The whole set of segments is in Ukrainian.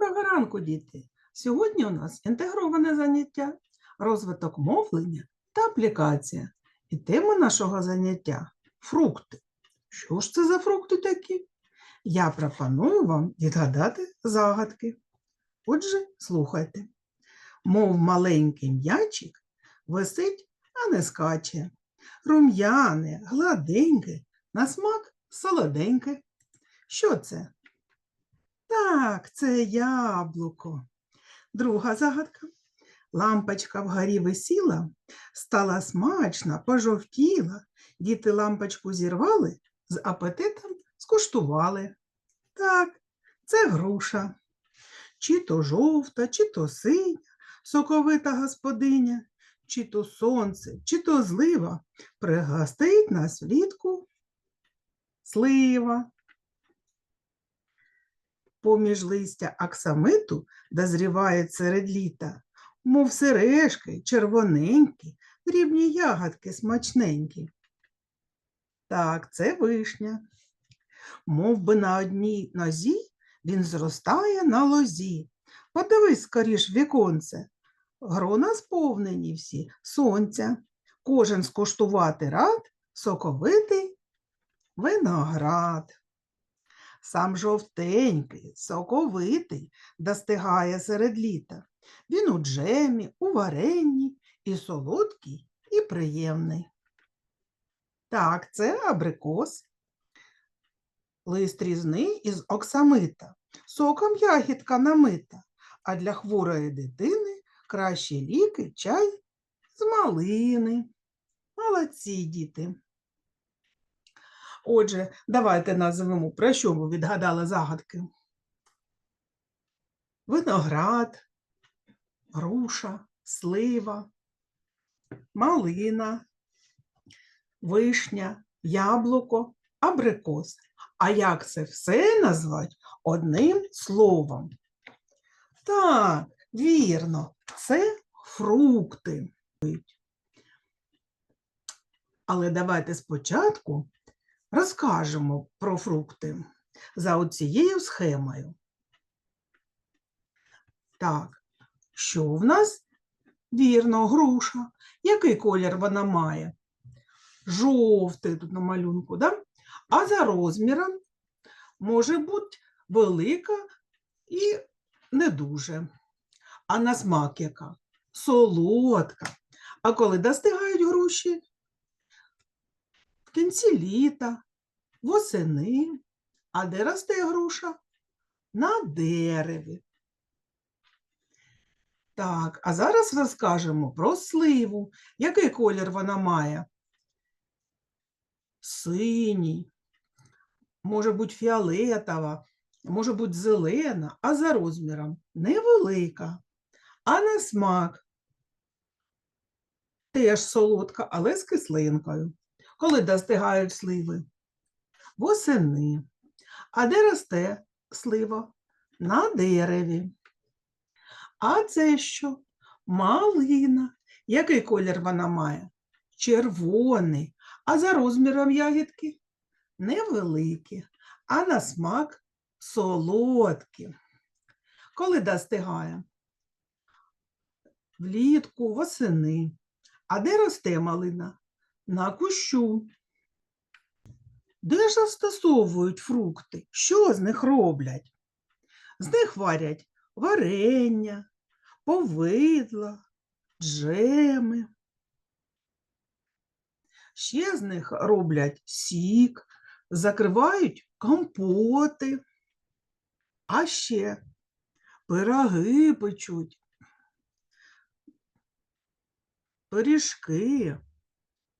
Доброго ранку, діти! Сьогодні у нас інтегроване заняття, розвиток мовлення та аплікація. І тема нашого заняття фрукти. Що ж це за фрукти такі? Я пропоную вам відгадати загадки. Отже, слухайте. Мов маленький м'ячик висить, а не скаче. Рум'яне, гладеньке, на смак солоденьке. Що це? Так, це яблуко. Друга загадка. Лампочка вгорі висіла, стала смачна, пожовтіла. Діти лампочку зірвали, з апетитом скуштували. Так, це груша. Чи то жовта, чи то синя, соковита господиня, чи то сонце, чи то злива, пригостить нас влітку слива. Поміж листя аксамиту дозрівають серед літа, мов сережки, червоненькі, дрібні ягодки смачненькі. Так, це вишня. Мов би на одній нозі він зростає на лозі. Подивись скоріш віконце. Грона сповнені всі сонця. Кожен скуштувати рад, соковитий виноград. Сам жовтенький, соковитий, достигає серед літа. Він у джемі, у варенні, і солодкий, і приємний. Так, це абрикос. Лист різний із оксамита, соком ягідка намита, а для хворої дитини кращі ліки чай з малини. Молодці діти. Отже, давайте назвемо, про що ви відгадали загадки. Виноград, груша, слива, малина, вишня, яблуко, абрикос. А як це все назвати одним словом? Так, вірно, це фрукти. Але давайте спочатку розкажемо про фрукти за оцією схемою. Так, що в нас? Вірно, груша. Який колір вона має? Жовтий тут на малюнку, да? а за розміром може бути велика і не дуже. А на смак яка? Солодка. А коли достигають груші? В кінці літа, восени. А де росте груша? На дереві. Так, а зараз розкажемо про сливу. Який колір вона має? Синій, може бути фіолетова, може бути зелена, а за розміром невелика. А на смак теж солодка, але з кислинкою. Коли достигають сливи? Восени. А де росте слива? На дереві. А це що? Малина. Який колір вона має? Червоний. А за розміром ягідки? Невеликі. А на смак солодкі. Коли достигає? Влітку, восени. А де росте малина? На кущу. Де ж застосовують фрукти? Що з них роблять? З них варять варення, повидла, джеми. Ще з них роблять сік, закривають компоти, а ще пироги печуть, пиріжки,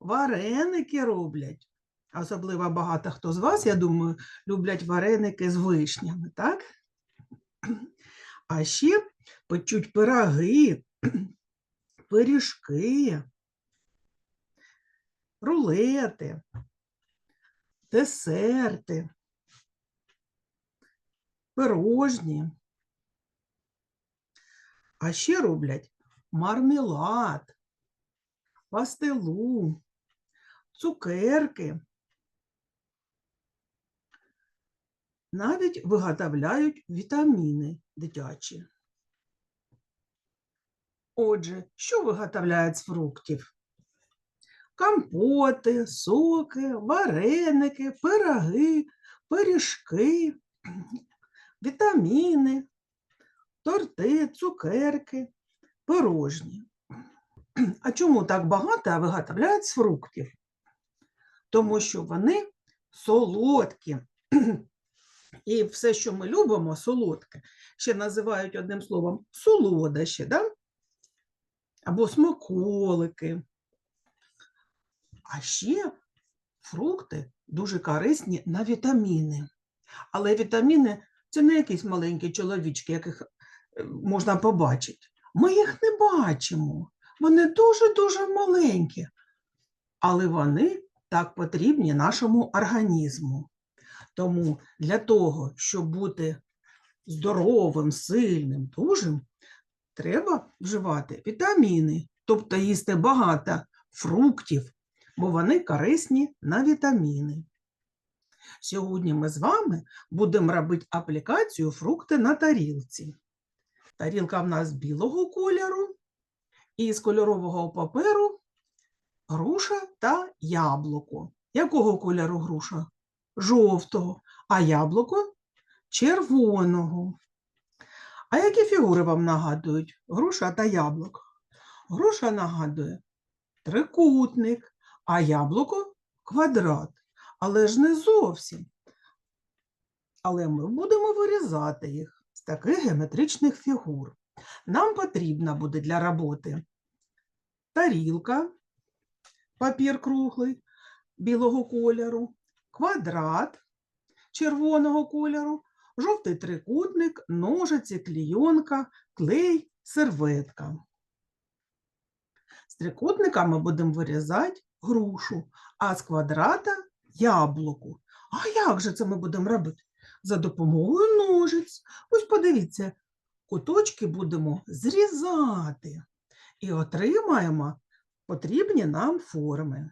вареники роблять. Особливо багато хто з вас, я думаю, люблять вареники з вишнями, так? А ще печуть пироги, пиріжки, рулети, десерти, пирожні. А ще роблять мармелад, пастилу, цукерки. навіть виготовляють вітаміни дитячі. Отже, що виготовляють з фруктів? Компоти, соки, вареники, пироги, пиріжки, вітаміни, торти, цукерки, пирожні. А чому так багато виготовляють з фруктів? Тому що вони солодкі. І все, що ми любимо, солодке, ще називають одним словом солодощі, да? або смаколики. А ще фрукти дуже корисні на вітаміни. Але вітаміни це не якісь маленькі чоловічки, яких е, можна побачити. Ми їх не бачимо. Вони дуже-дуже маленькі, але вони так потрібні нашому організму. Тому для того, щоб бути здоровим, сильним, дужим, треба вживати вітаміни, тобто їсти багато фруктів, бо вони корисні на вітаміни. Сьогодні ми з вами будемо робити аплікацію фрукти на тарілці. Тарілка в нас білого кольору, і з кольорового паперу груша та яблуко. Якого кольору груша? Жовтого, а яблуко червоного. А які фігури вам нагадують груша та яблуко? Груша нагадує трикутник, а яблуко квадрат. Але ж не зовсім. Але ми будемо вирізати їх з таких геометричних фігур. Нам потрібна буде для роботи тарілка, папір круглий білого кольору, квадрат червоного кольору, жовтий трикутник, ножиці, клійонка, клей, серветка. З трикутника ми будемо вирізати грушу, а з квадрата яблуко. А як же це ми будемо робити? За допомогою ножиць. Ось подивіться, куточки будемо зрізати і отримаємо потрібні нам форми.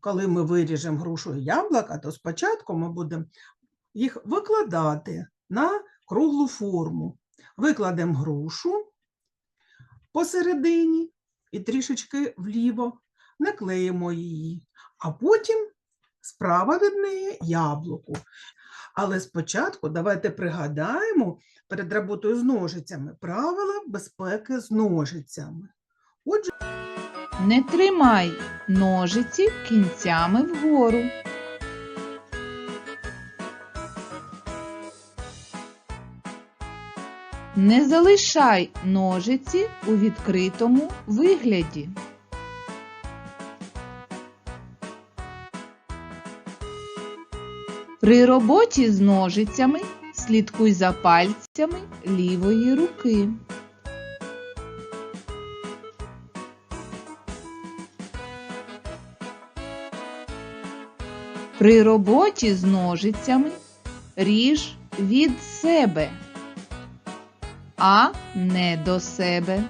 Коли ми виріжемо грушу і яблука, то спочатку ми будемо їх викладати на круглу форму. Викладемо грушу посередині і трішечки вліво, наклеїмо її, а потім справа від неї яблуко. Але спочатку давайте пригадаємо перед роботою з ножицями правила безпеки з ножицями. Отже, Не тримай ножиці кінцями вгору. Не залишай ножиці у відкритому вигляді. При роботі з ножицями слідкуй за пальцями лівої руки. При роботі з ножицями ріж від себе, а не до себе.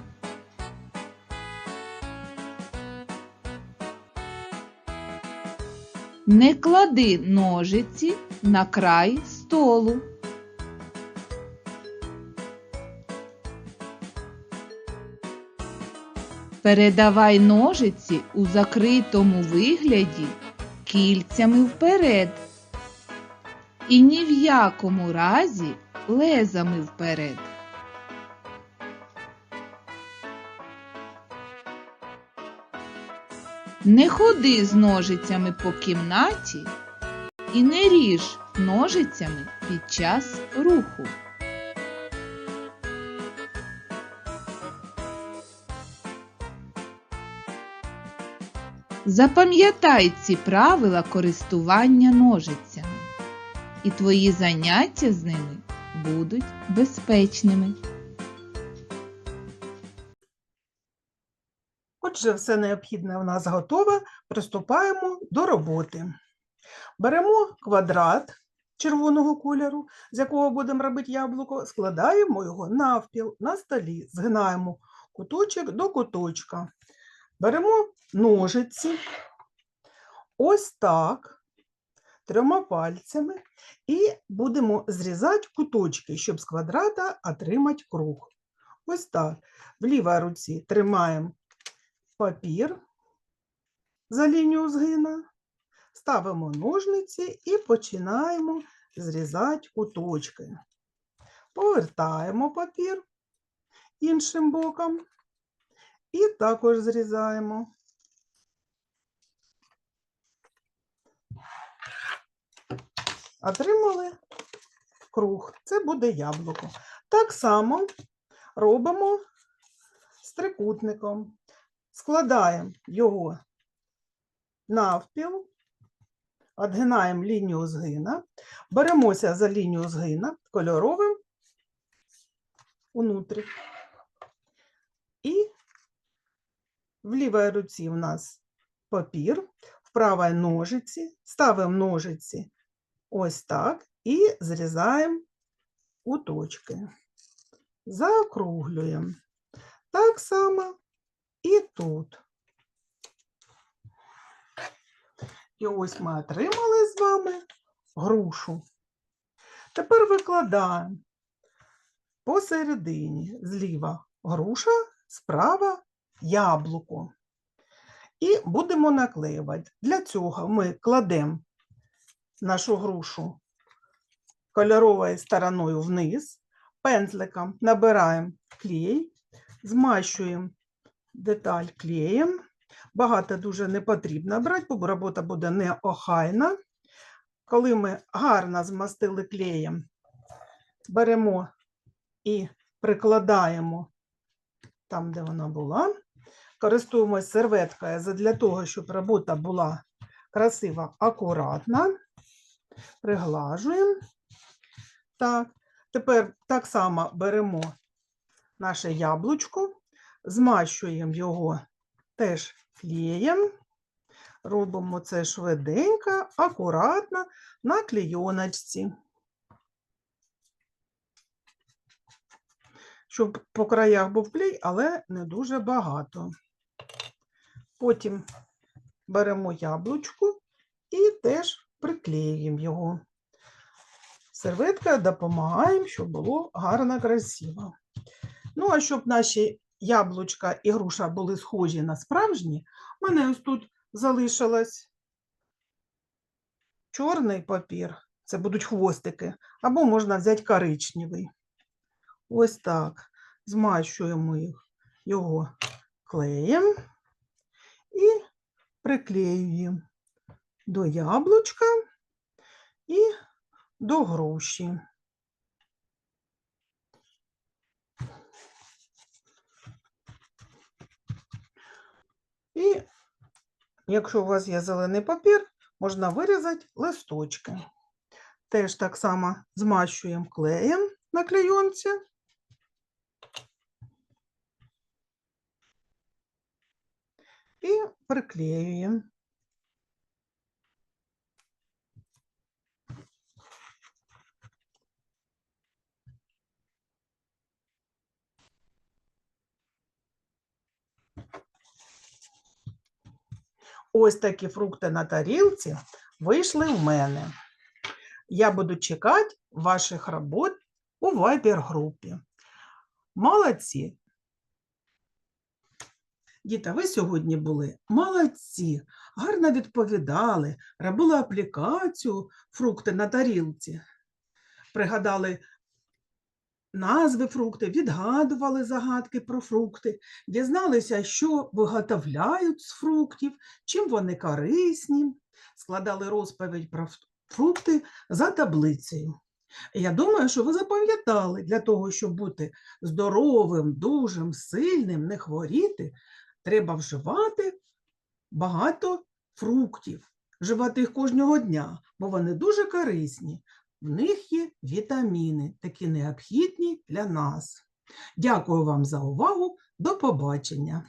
Не клади ножиці на край столу. Передавай ножиці у закритому вигляді кільцями вперед. І ні в якому разі лезами вперед. Не ходи з ножицями по кімнаті і не ріж ножицями під час руху. Запам'ятай ці правила користування ножицями, і твої заняття з ними будуть безпечними. Отже, все необхідне у нас готове. Приступаємо до роботи. Беремо квадрат червоного кольору, з якого будемо робити яблуко, складаємо його навпіл на столі, згинаємо куточок до куточка. Беремо ножиці, ось так, трьома пальцями і будемо зрізати куточки, щоб з квадрата отримати круг. Ось так. В лівій руці тримаємо папір за лінію згина, ставимо ножниці і починаємо зрізати куточки. Повертаємо папір іншим боком і також зрізаємо. Отримали круг. Це буде яблуко. Так само робимо з трикутником. Складаємо його навпіл, відгинаємо лінію згина, беремося за лінію згина кольоровим унутрі. І в лівій руці в нас папір, в правій ножиці, ставимо ножиці ось так і зрізаємо куточки. Заокруглюємо. Так само і тут. І ось ми отримали з вами грушу. Тепер викладаємо посередині зліва груша, справа яблуко. І будемо наклеювати. Для цього ми кладемо нашу грушу кольоровою стороною вниз, пензликом набираємо клей, змащуємо деталь клеєм. Багато дуже не потрібно брати, бо робота буде неохайна. Коли ми гарно змастили клеєм, беремо і прикладаємо там, де вона була. Користуємось серветкою для того, щоб робота була красива, акуратна. Приглажуємо. Так, тепер так само беремо наше яблучко, змащуємо його теж клеєм. Робимо це швиденько, акуратно на клейоночці. Щоб по краях був клей, але не дуже багато. Потім беремо яблучко і теж приклеюємо його. Серветка допомагає, щоб було гарно красиво. Ну, а щоб наші яблучка і груша були схожі на справжні, в мене ось тут залишилось чорний папір, це будуть хвостики, або можна взяти коричневий. Ось так. Змащуємо їх, його клеєм і приклеюємо до яблучка і до груші. І якщо у вас є зелений папір, можна вирізати листочки. Теж так само змащуємо клеєм на клейонці. І приклеюємо. Ось такі фрукти на тарілці вийшли в мене. Я буду чекати ваших робот у Viber-групі. Молодці! Діти, ви сьогодні були молодці, гарно відповідали, робили аплікацію фрукти на тарілці, пригадали назви фруктів, відгадували загадки про фрукти, дізналися, що виготовляють з фруктів, чим вони корисні, складали розповідь про фрукти за таблицею. Я думаю, що ви запам'ятали, для того, щоб бути здоровим, дужим, сильним, не хворіти, треба вживати багато фруктів, вживати їх кожного дня, бо вони дуже корисні. В них є вітаміни, такі необхідні для нас. Дякую вам за увагу. До побачення!